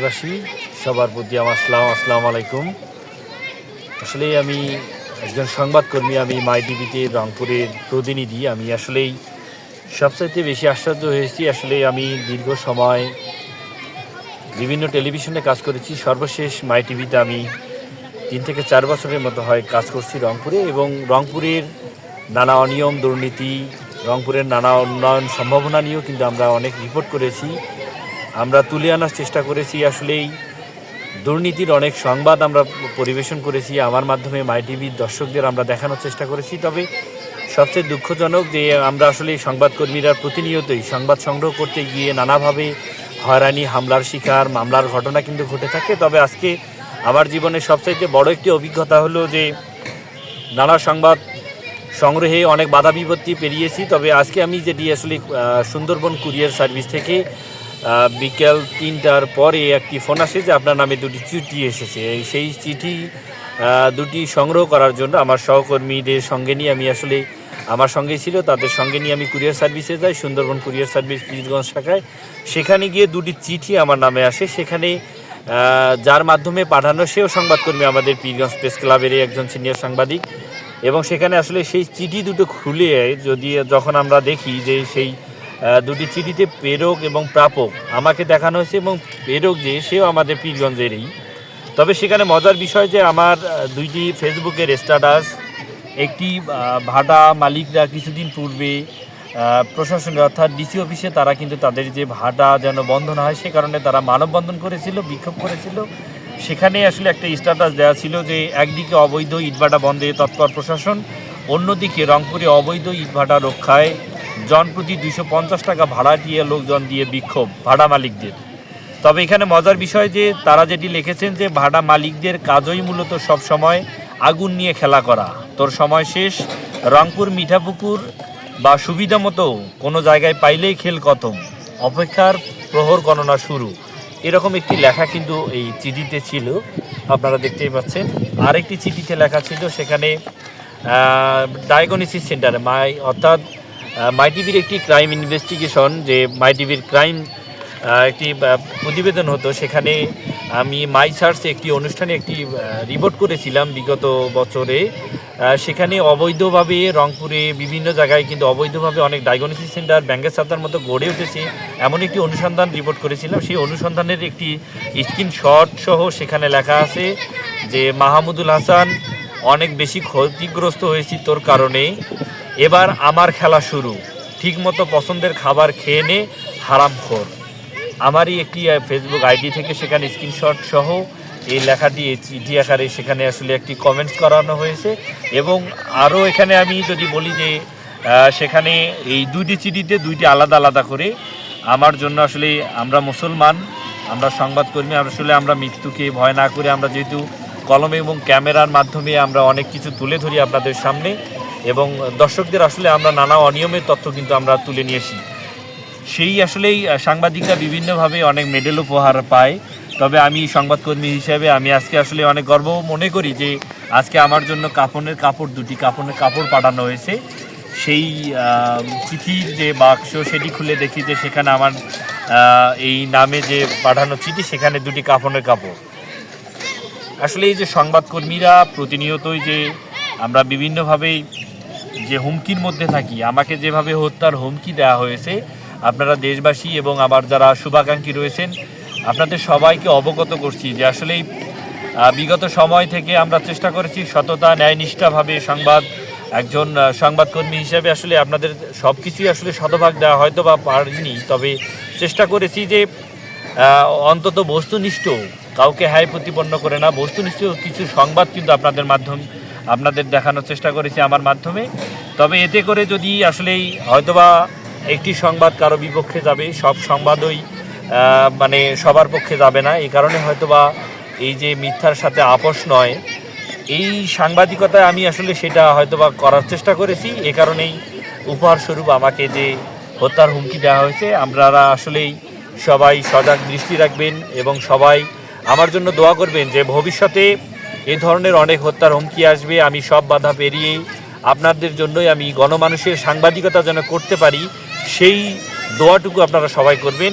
দেশবাসী, সবার প্রতি আমার আসসালাম আসসালামু আলাইকুম। আসলে আমি একজন সংবাদকর্মী, আমি মাই টিভিতে রংপুরের প্রতিনিধি। আমি আসলেই সবচাইতে বেশি আশ্চর্য হয়েছি। আসলে আমি দীর্ঘ সময় বিভিন্ন টেলিভিশনে কাজ করেছি। সর্বশেষ মাই টিভিতে আমি তিন থেকে চার বছরের মতো হয় কাজ করছি রংপুরে এবং রংপুরের নানা অনিয়ম, দুর্নীতি, রংপুরের নানা উন্নয়ন সম্ভাবনা নিয়েও কিন্তু আমরা অনেক রিপোর্ট করেছি। আমরা তুলে আনার চেষ্টা করেছি। আসলেই দুর্নীতির অনেক সংবাদ আমরা পরিবেশন করেছি। আমার মাধ্যমে মাই টিভির দর্শকদের আমরা দেখানোর চেষ্টা করেছি। তবে সবচেয়ে দুঃখজনক যে আমরা আসলে সংবাদকর্মীরা প্রতিনিয়তই সংবাদ সংগ্রহ করতে গিয়ে নানাভাবে হয়রানি, হামলার শিকার, মামলার ঘটনা কিন্তু ঘটে থাকে। তবে আজকে আমার জীবনের সবচাইতে বড় একটি অভিজ্ঞতা হলো যে নানা সংবাদ সংগ্রহে অনেক বাধা বিপত্তি পেরিয়েছি। তবে আজকে আমি যেটি আসলে সুন্দরবন কুরিয়ার সার্ভিস থেকে বিকেল তিনটার পরে একটি ফোন আসে যে আপনার নামে দুটি চিঠি এসেছে। সেই চিঠি দুটি সংগ্রহ করার জন্য আমার সহকর্মীদের সঙ্গে নিয়ে আমি আসলে আমার সঙ্গে ছিল। তাদের সঙ্গে নিয়ে আমি কুরিয়ার সার্ভিসে যাই, সুন্দরবন কুরিয়ার সার্ভিস, পীরগঞ্জ শাখায়। সেখানে গিয়ে দুটি চিঠি আমার নামে আসে। সেখানে যার মাধ্যমে পাঠানো সেও সংবাদকর্মী আমাদের পীরগঞ্জ প্রেস ক্লাবেরই একজন সিনিয়র সাংবাদিক। এবং সেখানে আসলে সেই চিঠি দুটো খুলে, যদি, যখন আমরা দেখি যে সেই দুটি চিঠিতে প্রেরক এবং প্রাপক আমাকে দেখানো হয়েছে এবং প্রেরক যে সেও আমাদের পীরগঞ্জেরই। তবে সেখানে মজার বিষয় যে আমার দুইটি ফেসবুকের স্ট্যাটাস একটি ভাড়া মালিকরা কিছুদিন পূর্বে আহ, প্রশাসনের অর্থাৎ ডিসি অফিসে তারা কিন্তু তাদের যে ভাড়া যেন বন্ধ না হয় সে কারণে তারা মানববন্ধন করেছিল বিক্ষোভ করেছিল। সেখানে আসলে একটা স্ট্যাটাস দেওয়া ছিল যে একদিকে অবৈধ ইটভাটা বন্ধে তৎপর প্রশাসন অন্যদিকে রংপুরে অবৈধ ইটভাটা রক্ষায় জনপ্রতি দুইশো পঞ্চাশ টাকা ভাড়া দিয়ে লোকজন দিয়ে বিক্ষোভ ভাড়া মালিকদের। তবে এখানে মজার বিষয় যে, তারা যেটি লিখেছেন যে, ভাড়া মালিকদের কাজই মূলত সব সময় আগুন নিয়ে খেলা করা। তোর সময় শেষ, রংপুর, মিঠাপুকুর বা সুবিধা মতো কোনো জায়গায় পাইলেই খেল কতম অপেক্ষার প্রহর গণনা শুরু। এরকম একটি লেখা কিন্তু এই চিঠিতে ছিল, আপনারা দেখতেই পাচ্ছেন। আরেকটি চিঠিতে লেখা ছিল সেখানে ডায়াগনোসিস সেন্টারে মাই অর্থাৎ মাই টিভির একটি ক্রাইম ইনভেস্টিগেশন, যে মাই টিভির ক্রাইম একটি প্রতিবেদন হতো। সেখানে আমি মাই সার্চে একটি অনুষ্ঠানে একটি রিপোর্ট করেছিলাম বিগত বছরে। সেখানে অবৈধভাবে রংপুরে বিভিন্ন জায়গায় কিন্তু অবৈধভাবে অনেক ডায়াগনোসিস সেন্টার ব্যাঙ্গের সাতার মতো গড়ে উঠেছে। এমন একটি অনুসন্ধান রিপোর্ট করেছিলাম। সেই অনুসন্ধানের একটি স্ক্রিনশট সহ সেখানে লেখা আছে যে, মাহমুদুল হাসান অনেক বেশি ক্ষতিগ্রস্ত হয়েছি তোর কারণে। এবার আমার খেলা শুরু। ঠিকমতো পছন্দের খাবার খেয়ে নে হারামখোর আমারই একটি ফেসবুক আইডি থেকে সেখানে স্ক্রিনশট সহ এই লেখাটি চিঠি আকারে সেখানে আসলে একটি কমেন্টস করানো হয়েছে এবং আরও এখানে আমি যদি বলি যে সেখানে এই দুইটি চিঠিতে দুইটি আলাদা আলাদা করে আমার জন্য আসলে আমরা মুসলমান, আমরা সংবাদকর্মী, আসলে আমরা মৃত্যুকে ভয় না করে আমরা যেহেতু কলম এবং ক্যামেরার মাধ্যমে আমরা অনেক কিছু তুলে ধরি আপনাদের সামনে। এবং দর্শকদের আসলে আমরা নানা অনিয়মের তথ্য কিন্তু আমরা তুলে নিয়ে আসি সেই আসলেই সাংবাদিকরা বিভিন্নভাবে অনেক মেডেল উপহার পায়। তবে আমি সংবাদকর্মী হিসেবে আমি আজকে আসলে অনেক গর্ব মনে করি যে, আজকে আমার জন্য কাপড়ের কাপড় দুটি কাপড়ের কাপড় পাঠানো হয়েছে। সেই চিঠির যে বাক্স সেটি খুলে দেখি যে সেখানে আমার এই নামে যে পাঠানো চিঠি, সেখানে দুটি কাপড়ের কাপড়। আসলে এই যে সংবাদকর্মীরা প্রতিনিয়তই যে আমরা বিভিন্নভাবেই যে হুমকির মধ্যে থাকি আমাকে যেভাবে হত্যার হুমকি দেওয়া হয়েছে আপনারা দেশবাসী এবং আমার যারা শুভাকাঙ্ক্ষী রয়েছেন আপনাদের সবাইকে অবগত করছি যে আসলেই আহ, বিগত সময় থেকে আমরা চেষ্টা করেছি সততা ন্যায়নিষ্ঠাভাবে সংবাদ একজন সংবাদকর্মী হিসেবে আসলে আপনাদের সব কিছুই আসলে শতভাগ দেওয়া হয়তো বা পারিনি তবে চেষ্টা করেছি যে অন্তত বস্তুনিষ্ঠ কাউকে হাই প্রতিপন্ন করে না বস্তুনিষ্ঠ কিছু সংবাদ কিন্তু আপনাদের মাধ্যম আপনাদের দেখানোর চেষ্টা করেছি আমার মাধ্যমে। তবে এতে করে যদি আসলেই হয়তোবা একটি সংবাদ কারও বিপক্ষে যাবে, সব সংবাদই মানে সবার পক্ষে যাবে না। এই কারণে হয়তোবা এই যে মিথ্যার সাথে আপোষ নয়, এই সাংবাদিকতায় আমি আসলে সেটা হয়তোবা করার চেষ্টা করেছি। এ কারণেই উপহার স্বরূপ আমাকে যে হত্যার হুমকি দেওয়া হয়েছে, আপনারা আসলেই সবাই সজাগ দৃষ্টি রাখবেন এবং সবাই আমার জন্য দোয়া করবেন যে ভবিষ্যতে এ ধরনের অনেক হত্যার হুমকি আসবে, আমি সব বাধা পেরিয়ে আপনাদের জন্যই আমি গণমানুষের সাংবাদিকতা যেন করতে পারি, সেই দোয়াটুকু আপনারা সবাই করবেন।